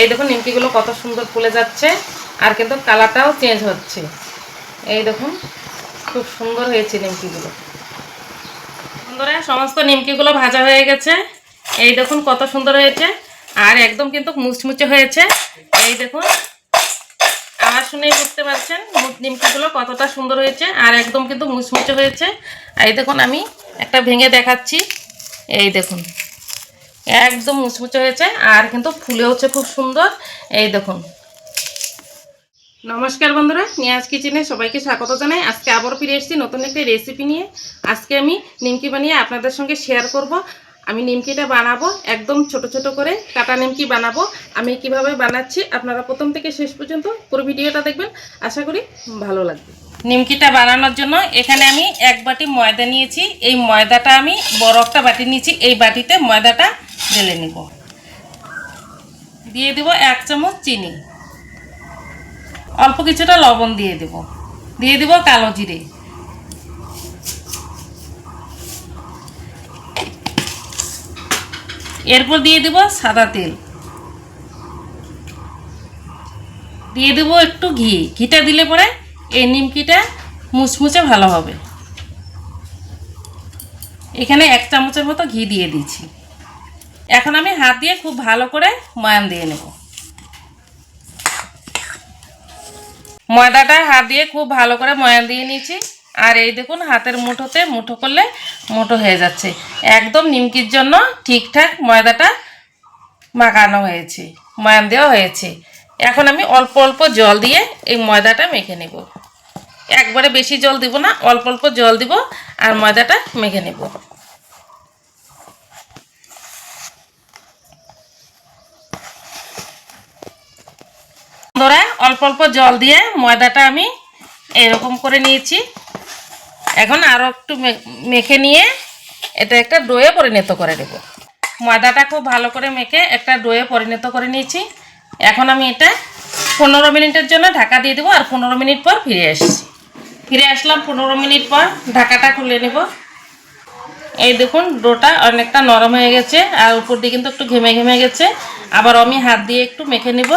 এই দেখুন নিমকিগুলো কত সুন্দর ফুলে যাচ্ছে, আর কিন্তু কালারটাও চেঞ্জ হচ্ছে। এই দেখুন, খুব সুন্দর হয়েছে নিমকিগুলো। বন্ধুরা, সমস্ত নিমকিগুলো ভাজা হয়ে গেছে। এই দেখুন কত সুন্দর হয়েছে, আর একদম কিন্তু মুচমুচে হয়েছে। এই দেখুন, আমার শুনেই বুঝতে পারছেন নিমকিগুলো কতটা সুন্দর হয়েছে, আর একদম কিন্তু মুচমুচে হয়েছে। এই দেখুন, আমি একটা ভেঙে দেখাচ্ছি। এই দেখুন। একদম মুচমুচে হয়েছে, আর কিন্তু ফুলে হচ্ছে খুব সুন্দর। এই দেখুন। নমস্কার বন্ধুরা, নিয়াজ কিচেনে সবাইকে স্বাগত জানাই। আজকে আবারও ফিরে এসেছি নতুন একটি রেসিপি নিয়ে। আজকে আমি নিমকি বানিয়ে আপনাদের সঙ্গে শেয়ার করব। আমি নিমকিটা বানাবো, একদম ছোট ছোট করে কাটা নিমকি বানাবো। আমি কীভাবে বানাচ্ছি আপনারা প্রথম থেকে শেষ পর্যন্ত পুরো ভিডিওটা দেখবেন। আশা করি ভালো লাগবে। নিমকিটা বানানোর জন্য এখানে আমি এক বাটি ময়দা নিয়েছি। এই ময়দাটা আমি বড় একটা বাটি নিয়েছি। এই বাটিতে ময়দাটা ঢেলে নিব। দিয়ে দেব এক চামচ চিনি। অল্প কিছুটা লবণ দিয়ে দেব। দিয়ে দেব কালো জিরে। এরপর দিয়ে দেব সাদা তেল। দিয়ে দেব একটু ঘি। ঘিটা দিলে পরে এই নিমকিটা মুচমুচে ভালো হবে। এখানে এক চামচের মতো ঘি দিয়ে দিচ্ছি এখন আমি হাত দিয়ে খুব ভালো করে ময়ান দিয়ে নেব। ময়দাটা হাত দিয়ে খুব ভালো করে ময়ান দিয়ে নিয়েছি। আর এই দেখুন, হাতের মুঠোতে মুঠো করলে মুঠো হয়ে যাচ্ছে। একদম নিমকির জন্য ঠিকঠাক ময়দাটা মাখানো হয়েছে, ময়ান দেওয়া হয়েছে। এখন আমি অল্প অল্প জল দিয়ে এই ময়দাটা মেখে নেব। একবারে বেশি জল দিব না, অল্প অল্প জল দিব আর ময়দাটা মেখে নেব। অল্প অল্প জল দিয়ে ময়দাটা আমি এরকম করে নিয়েছি। এখন আরও একটু মেখে নিয়ে এটা একটা ডোয়ে পরিণত করে দেব ময়দাটা খুব ভালো করে মেখে একটা ডোয়ে পরিণত করে নিয়েছি। এখন আমি এটা পনেরো মিনিটের জন্য ঢাকা দিয়ে দেবো আর পনেরো মিনিট পর ফিরে আসছি। ফিরে আসলাম, পনেরো মিনিট পর ঢাকাটা খুলে নেব। এই দেখুন, ডোটা অনেকটা নরম হয়ে গেছে আর উপর দিয়ে কিন্তু একটু ঘেমে ঘেমে গেছে। আবার আমি হাত দিয়ে একটু মেখে নেব।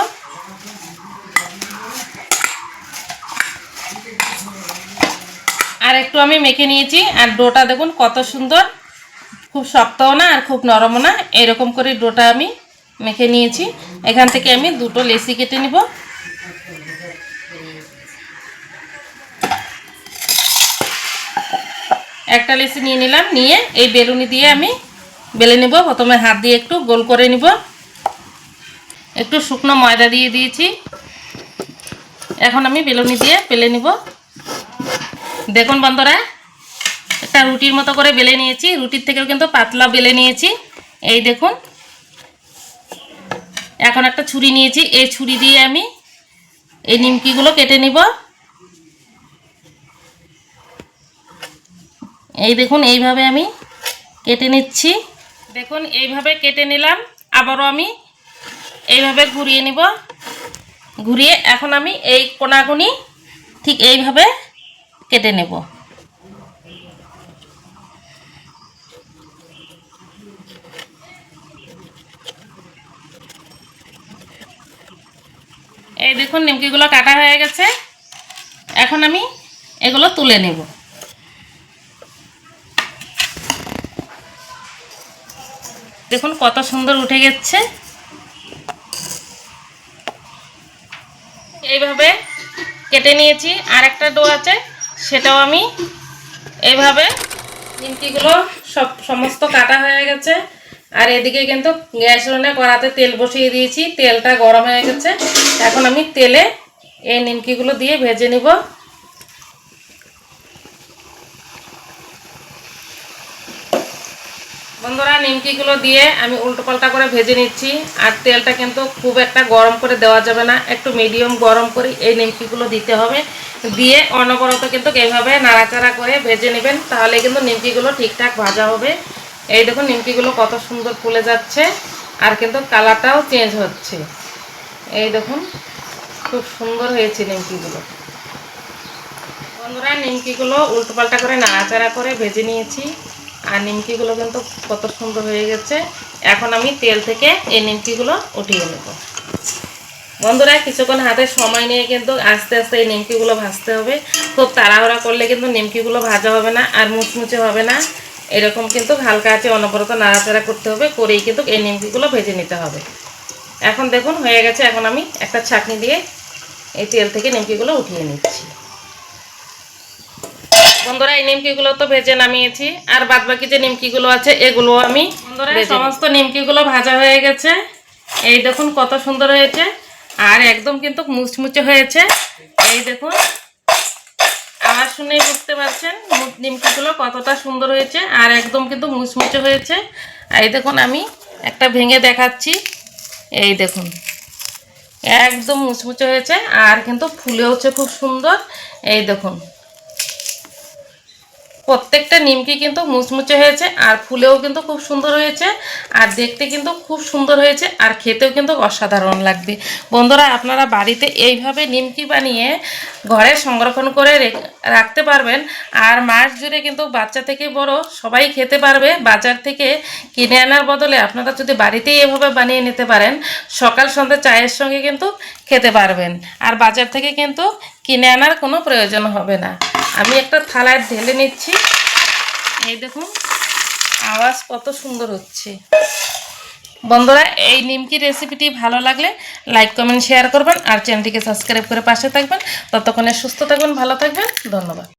আর একটু আমি মেখে নিয়েছি। আর ডোটা দেখুন, কত সুন্দর। খুব শক্তও না আর খুব নরমও না। এরকম করে ডোটা আমি মেখে নিয়েছি। এখান থেকে আমি দুটো লেসি কেটে নিব। একটা লেসি নিয়ে নিলাম, নিয়ে এই বেলুনি দিয়ে আমি বেলে নেব। প্রথমে হাত দিয়ে একটু গোল করে নিব। একটু শুকনো ময়দা দিয়ে দিয়েছি। এখন আমি বেলুনি দিয়ে বেলে নিব। দেখুন বন্ধুরা, একটা রুটির মতো করে বেলে নিয়েছি। রুটির থেকেও কিন্তু পাতলা বেলে নিয়েছি। এই দেখুন, এখন একটা ছুরি নিয়েছি। এই ছুরি দিয়ে আমি এই নিমকিগুলো কেটে নিব। এই দেখুন, এইভাবে আমি কেটে নিচ্ছি। দেখুন, এইভাবে কেটে নিলাম। আবারও আমি এইভাবে ঘুরিয়ে নিব। ঘুরিয়ে এখন আমি এই কোনাগুনি ঠিক এইভাবে কেটে নেব। এই দেখুন, নিমকিগুলো কাটা হয়ে গেছে। এখন আমি এগুলো তুলে নেব। দেখুন কত সুন্দর উঠে গেছে। এইভাবে কেটে নিয়েছি। আর একটা ডো আছে, সেটাও আমি এইভাবে নিমকিগুলো সব সমস্ত কাটা হয়ে গেছে। আর এদিকে কিন্তু গ্যাস রনে কড়াতে তেল বসিয়ে দিয়েছি, তেলটা গরম হয়ে গেছে। এখন আমি তেলে এই নিমকিগুলো দিয়ে ভেজে নিব। বন্ধুরা, নিমকিগুলো দিয়ে আমি উল্টো পাল্টা করে ভেজে নিচ্ছি। আর তেলটা কিন্তু খুব একটা গরম করে দেওয়া যাবে না। একটু মিডিয়াম গরম করে এই নিমকিগুলো দিতে হবে। দিয়ে অনবরত কিন্তু এইভাবে নাড়াচাড়া করে ভেজে নেবেন, তাহলে কিন্তু নিমকিগুলো ঠিকঠাক ভাজা হবে। এই দেখুন, নিমকিগুলো কত সুন্দর ফুলে যাচ্ছে আর কিন্তু কালারটাও চেঞ্জ হচ্ছে। এই দেখুন, খুব সুন্দর হয়েছে নিমকিগুলো। বন্ধুরা, নিমকিগুলো উল্টো পাল্টা করে নাড়াচাড়া করে ভেজে নিয়েছি। আর নিমকিগুলো কিন্তু কত সুন্দর হয়ে গেছে। এখন আমি তেল থেকে এই নিমকিগুলো উঠিয়ে নেব। বন্ধুরা, কিছুক্ষণ হাতে সময় নিয়ে কিন্তু আস্তে আস্তে এই নিমকিগুলো ভাজতে হবে। খুব তাড়াহুড়া করলে কিন্তু নিমকিগুলো ভাজা হবে না আর মুচমুচে হবে না। এরকম কিন্তু হালকা আছে অনবরত নাড়াচাড়া করতে হবে, করেই কিন্তু এই নিমকিগুলো ভেজে নিতে হবে। এখন দেখুন, হয়ে গেছে। এখন আমি একটা ছাঁকনি দিয়ে এই তেল থেকে নিমকিগুলো উঠিয়ে নিচ্ছি। বন্ধুরা এই নিমকিগুলো তো ভেজে নামিয়েছি। আর বাদ বাকি যে নিমকিগুলো আছে এগুলো আমি বন্ধুরা সমস্ত নিমকিগুলো ভাজা হয়ে গেছে। এই দেখুন কত সুন্দর হয়েছে। আর একদম কিন্তু মুচমুচে হয়েছে। এই দেখুন আমার শুনেই বুঝতে পারছেন নিমকিগুলো কতটা সুন্দর হয়েছে আর একদম কিন্তু মুচমুচে হয়েছে। এই দেখুন আমি একটা ভেঙে দেখাচ্ছি। এই দেখুন একদম মুচমুচে হয়েছে আর কিন্তু ফুলেওছে খুব সুন্দর। এই দেখুন প্রত্যেকটা নিমকি কিন্তু মুচমুচে হয়েছে, আর ফুলেও কিন্তু খুব সুন্দর হয়েছে, আর দেখতে কিন্তু খুব সুন্দর হয়েছে, আর খেতেও কিন্তু অসাধারণ লাগবে। বন্ধুরা, আপনারা বাড়িতে এইভাবে নিমকি বানিয়ে ঘরে সংরক্ষণ করে রেখ- রাখতে পারবেন, আর মাস জুড়ে কিন্তু বাচ্চা থেকে বড় সবাই খেতে পারবে। বাজার থেকে কিনে আনার বদলে আপনারা যদি বাড়িতেই এভাবে বানিয়ে নিতে পারেন, সকাল সন্ধ্যা চায়ের সঙ্গে কিন্তু খেতে পারবেন। আর বাজার থেকে কিন্তু কিনে আনার কোনো প্রয়োজন হবে না। আমি একটা থালায় ঢেলে নিচ্ছি। এই দেখুন, আওয়াজ কত সুন্দর হচ্ছে। বন্ধুরা, এই নিমকি রেসিপিটি ভালো লাগলে লাইক কমেন্ট শেয়ার করবেন আর চ্যানেলটিকে সাবস্ক্রাইব করে পাশে থাকবেন। ততক্ষণে সুস্থ থাকবেন ভালো থাকবেন, ধন্যবাদ।